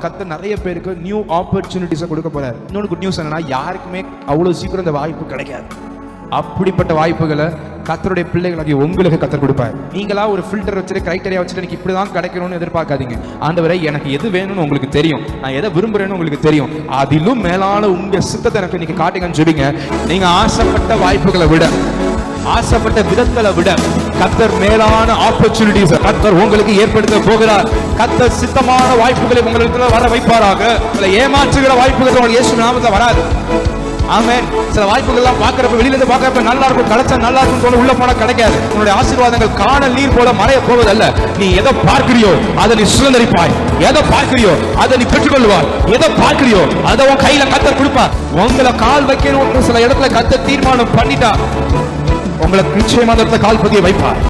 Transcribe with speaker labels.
Speaker 1: கத்த நிறைய பேருக்கு நியூ ஆப்பர்ச்சுனிட்டிஸை கொடுக்க போறாரு. இன்னொன்று குட் நியூஸ் என்னன்னா யாருக்குமே அவ்வளோ சீக்கிரம் இந்த வாய்ப்பு கிடைக்காது. அப்படிப்பட்ட வாய்ப்புகளை கத்தருடைய பிள்ளைகளாகி உங்களுக்கு கத்தர் கொடுப்பார். நீங்களா ஒரு ஃபில்டர் வச்சுட்டு கிரைட்டரியா வச்சுட்டு எனக்கு இப்படி தான் கிடைக்கணும்னு எதிர்பார்க்காதீங்க. ஆண்டவரை எனக்கு எது வேணும்னு உங்களுக்கு தெரியும். நான் எதை விரும்புறேன்னு உங்களுக்கு தெரியும். அதிலும் மேலான உங்க சித்தத்தை எனக்கு இன்னைக்கு காட்டுங்கன்னு சொல்லிங்க நீங்க ஆசைப்பட்ட வாய்ப்புகளை விட ஆசைப்பட்ட விதங்களை விட கத்தர் மேலான ஆப்பர்ச்சுனிட்டிஸ் கத்தர் உங்களுக்கு ஏற்படுத்த போகிறார். கத்தர் சித்தமான வாய்ப்புகளை உங்களுக்கு வர வைப்பாராக. ஏமாற்றுகிற வாய்ப்புகள் உங்களுக்கு இயேசு நாமத்தில் வராது. ஆமே சில வாய்ப்புகள்லாம் பார்க்கறப்ப வெளியில இருந்து பார்க்கறப்ப நல்லா இருக்கும் கிடைச்சா நல்லா இருக்கும் போல உள்ள போனா கிடைக்காது. உன்னுடைய ஆசீர்வாதங்கள் காணல் நீர் போல மறைய போவதல்ல. நீ எதை பார்க்கிறியோ அதை நீ சுதந்திரிப்பாய். எதை பார்க்கிறியோ அதை நீ பெற்றுக்கொள்வாய். எதை பார்க்கிறியோ அதை உன் கையில கத்த கொடுப்பா உங்களை கால் வைக்கணும் சில இடத்துல கத்த தீர்மானம் பண்ணிட்டா உங்களுக்கு நிச்சயமா கால்பதியை கால் வைப்பார்.